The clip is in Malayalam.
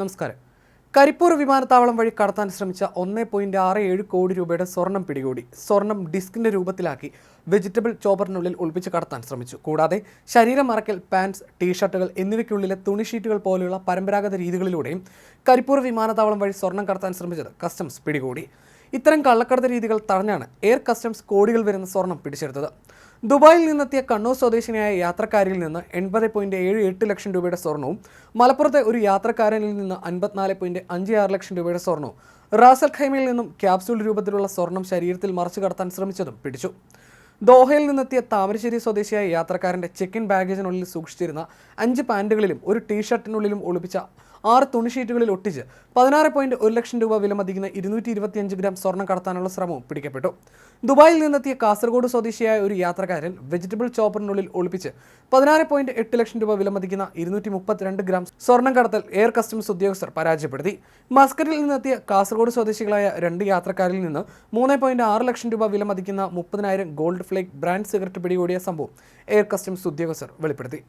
നമസ്കാരം. കരിപ്പൂർ വിമാനത്താവളം വഴി കടത്താൻ ശ്രമിച്ച ഒന്നേ പോയിന്റ് ആറ് ഏഴ് കോടി രൂപയുടെ സ്വർണം പിടികൂടി. സ്വർണം ഡിസ്കിന്റെ രൂപത്തിലാക്കി വെജിറ്റബിൾ ചോപ്പറിനുള്ളിൽ ഒളിപ്പിച്ച് കടത്താൻ ശ്രമിച്ചു. കൂടാതെ ശരീരം മറക്കൽ പാൻസ് ടീഷർട്ടുകൾ എന്നിവയ്ക്കുള്ളിലെ തുണി ഷീറ്റുകൾ പോലെയുള്ള പരമ്പരാഗത രീതികളിലൂടെയും കരിപ്പൂർ വിമാനത്താവളം വഴി സ്വർണം കടത്താൻ ശ്രമിച്ചത് കസ്റ്റംസ് പിടികൂടി. ഇത്തരം കള്ളക്കടത്ത് രീതികൾ തടഞ്ഞാണ് എയർ കസ്റ്റംസ് കോടികൾ വരുന്ന സ്വർണം പിടിച്ചെടുത്തത്. ദുബായിൽ നിന്നെത്തിയ കണ്ണൂർ സ്വദേശിനിയായ യാത്രക്കാരിൽ നിന്ന് എൺപത് പോയിന്റ് ഏഴ് എട്ട് ലക്ഷം രൂപയുടെ സ്വർണവും മലപ്പുറത്തെ ഒരു യാത്രക്കാരനിൽ നിന്ന് അൻപത്തിനാല് പോയിന്റ് അഞ്ച് ആറ് ലക്ഷം രൂപയുടെ സ്വർണവും റാസൽ ഖൈമയിൽ നിന്നും ക്യാപ്സൂൾ രൂപത്തിലുള്ള സ്വർണം ശരീരത്തിൽ മറച്ചു കടത്താൻ ശ്രമിച്ചതും പിടിച്ചു. ദോഹയിൽ നിന്നെത്തിയ താമരശ്ശേരി സ്വദേശിയായ യാത്രക്കാരന്റെ ചെക്ക് ഇൻ ബാഗേജിനുള്ളിൽ സൂക്ഷിച്ചിരുന്ന അഞ്ച് പാന്റുകളിലും ഒരു ടീഷർട്ടിനുള്ളിലും ഒളിപ്പിച്ച ആറ് തുണി ഷീറ്റുകളിൽ ഒട്ടിച്ച് പതിനാറ് പോയിന്റ് ഒരു ലക്ഷം രൂപ വില മതിക്കുന്ന ഇരുന്നൂറ്റി ഇരുപത്തിയഞ്ച് ഗ്രാം സ്വർണം കടത്താനുള്ള ശ്രമവും പിടിക്കപ്പെട്ടു. ദുബായിൽ നിന്നെത്തിയ കാസർഗോഡ് സ്വദേശിയായ ഒരു യാത്രക്കാരൻ വെജിറ്റബിൾ ചോപ്പറിനുള്ളിൽ ഒളിപ്പിച്ച് പതിനാറ് പോയിന്റ് എട്ട് ലക്ഷം രൂപ വില മതിക്കുന്ന ഇരുന്നൂറ്റി മുപ്പത്തിരണ്ട് ഗ്രാം സ്വർണം കടത്തൽ എയർ കസ്റ്റംസ് ഉദ്യോഗസ്ഥർ പരാജയപ്പെടുത്തി. മസ്കറ്റിൽ നിന്നെത്തിയ കാസർഗോഡ് സ്വദേശികളായ രണ്ട് യാത്രക്കാരിൽ നിന്ന് മൂന്ന് പോയിന്റ് ആറ് ലക്ഷം രൂപ വില മതിക്കുന്ന മുപ്പതിനായിരം ഗോൾഡ് ഫ്ലേക്ക് ബ്രാൻഡ് സിഗരറ്റ് പിടികൂടിയ സംഭവം. എയർ കസ്റ്റംസ് ഉദ്യോഗസ്ഥർ വെളിപ്പെടുത്തി.